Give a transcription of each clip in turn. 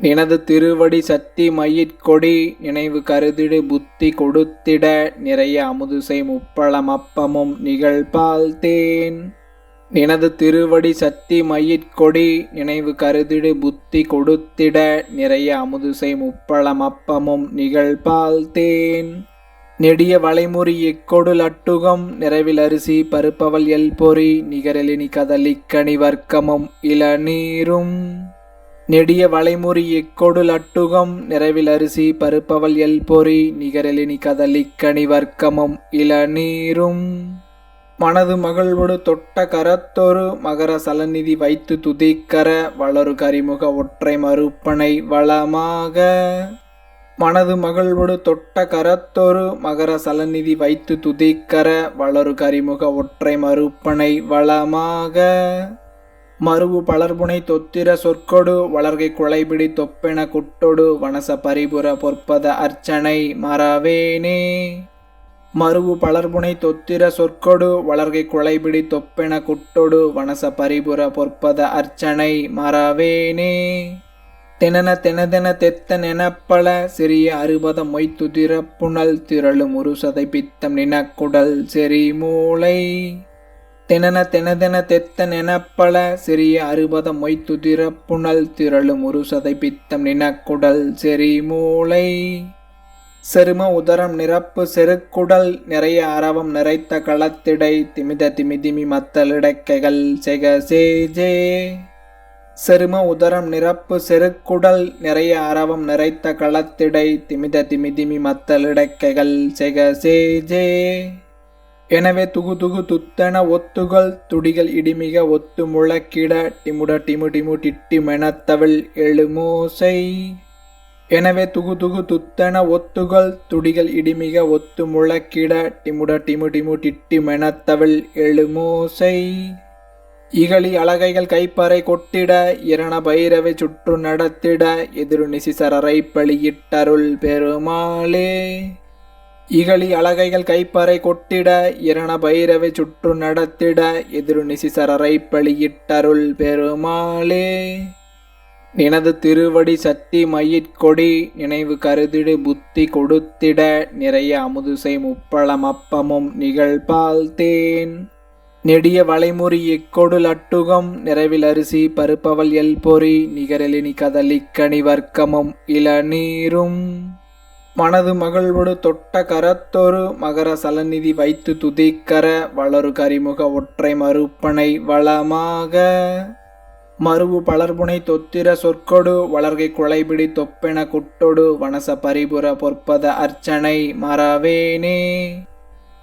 நினது திருவடி சக்தி மயிற்கொடி நினைவு கருதிடு புத்தி கொடுத்திட நிறைய அமுதுசை முப்பழம் அப்பமும் நிகழ்பால் தேன். நினது திருவடி சக்தி மயிற்கொடி நினைவு கருதிடு புத்தி கொடுத்திட நிறைய அமுதுசை முப்பழம் அப்பமும் நிகழ்பால் தேன். நெடிய வளைமுறி இக்கொடு லட்டுகம் நிறைவில் அரிசி பருப்பவல் எல்பொறி நிகரலினி கதலிக்கணி கதலிக்கனி வர்க்கமும் இளநீரும். நெடிய வளைமுறி இக்கொடு லட்டுகம் நிறைவில் அரிசி பருப்பவல் எல் பொறி நிகரெலினி வர்க்கமும் இளநீரும். மனது மகிழ்வொடு தொட்ட கரத்தொரு மகர சலநிதி வைத்து துதிக்கர வளரு கரிமுக ஒற்றை மறுப்பனை வளமாக. மனது மகிழ்வொடு தொட்ட கரத்தொரு மகர சலநிதி வைத்து துதிக்கர வளரு கரிமுக ஒற்றை மறுப்பனை வளமாக. மருவு பலர்புனை தொத்திர சொற்கொடு வளர்கை குலைபிடி தொப்பென குட்டொடு வனச பரிபுர பொற்பத அர்ச்சனை மறவேனே. மருவு பலர்புனை தொத்திர சொற்கொடு வளர்கை குலைபிடி தொப்பென குட்டொடு வனச பரிபுர பொற்பத அர்ச்சனை மறவேனே. தெனன தெனதென தெத்த நெனப்பல சிறிய அறுபத மொய்த்துதிர புனல் திரளும் உருசதை பித்தம் நினக்குடல் செறி மூளை. தெனன தெனதென தெத்த நெனப்பல சிறிய அறுபத மொய்த்துதிர புனல் திரளும் உருசதை பித்தம் நினக்குடல் செறி மூளை செரும உதரம் நிரப்பு செருக்குடல் நிறைய அரவம் நிறைத்த களத்திடை திமித திமிதிமி மத்தலிடக்கைகள் செக சேஜே. செரும உதரம் நிரப்பு செருக்குடல் நிறைய அரவம் நிறைத்த களத்திடை திமித திமிதிமி மத்தலிடக்கைகள் செக சேஜே. எனவே துகு துகு துத்தன ஒத்துகள் துடிகள் இடிமிக ஒத்து முழக்கிட டிமுட டிமு டிமு டிட்டி மெனத்தவள் எழுமோசை எனவே துகு துகு துத்தன ஒத்துகள் துடிகள் இடிமிக ஒத்து முழக்கிட டிமுட டிமு டிமு டிட்டி மெனத்தவள் எழுமோசை இகழி அழகைகள் கைப்பறை கொட்டிட இரண பைரவை சுற்று நடத்திட எதிரு நிசிசரரை பழியிட்டருள் பெருமாளே. இகழி அழகைகள் கைப்பறை கொட்டிட இரண பைரவை சுற்று நடத்திட எதிரு நிசிசரரை பலியிட்டருள் பெருமாளே. நினது திருவடி சக்தி மயிற்கொடி நினைவு கருதிடு புத்தி கொடுத்திட நிறைய அமுதுசை முப்பழம் அப்பமும் நிகழ்பால் தேன். நெடிய வளைமுறி இக்கொடு லட்டுகம் நிறைவில் அரிசி பருப்பவல் எல் பொறி நிகரெலினி கதலிக்கனி வர்க்கமும் இளநீரும். மனது மகிழ்வொடு தொட்ட கரத்தொரு மகர சலநிதி வைத்து துதிக்கர வளரு கரிமுக ஒற்றை மறுப்பனை வளமாக. மருவு பலர்புனை தொத்திர சொற்கொடு வளர்கை குலைபிடி தொப்பென குட்டொடு வனச பரிபுர பொற்பத அர்ச்சனை மறவேனே.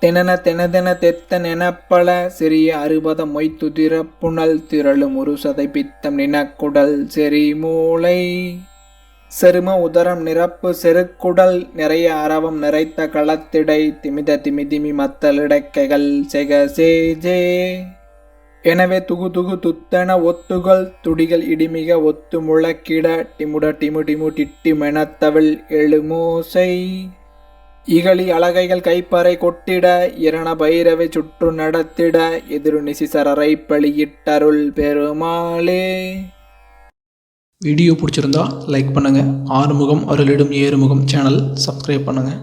தெனன தெனதென தெத்த நெனப்பல சிறிய அறுபத மொய்த்துதிர புனல் திரளும் உருசதை பித்தம் நினக்குடல் செறி மூளை. செரும உதரம் நிரப்பு செருக்குடல் நிறைய அரவம் நிறைத்த களத்திடை திமித திமிதிமி மத்தலிடக்கைகள் செக சேஜே எனவே துகு துகு துத்தன ஒத்துகள் துடிகள் இடிமிக ஒத்து முழக்கிட டிமுட டிமு டிமு டிட்டி மெனத்தவள் எழுமோசை. இகழி அழகைகள் கைப்பறை கொட்டிட இரண பைரவை சுற்று நடத்திட எதிரு நிசிசரரை பழியிட்டருள் பெருமாளே. வீடியோ பிடிச்சிருந்தா லைக் பண்ணுங்கள் ஆறுமுகம் அருளிடும் ஏறுமுகம் சேனல் சப்ஸ்கிரைப் பண்ணுங்கள்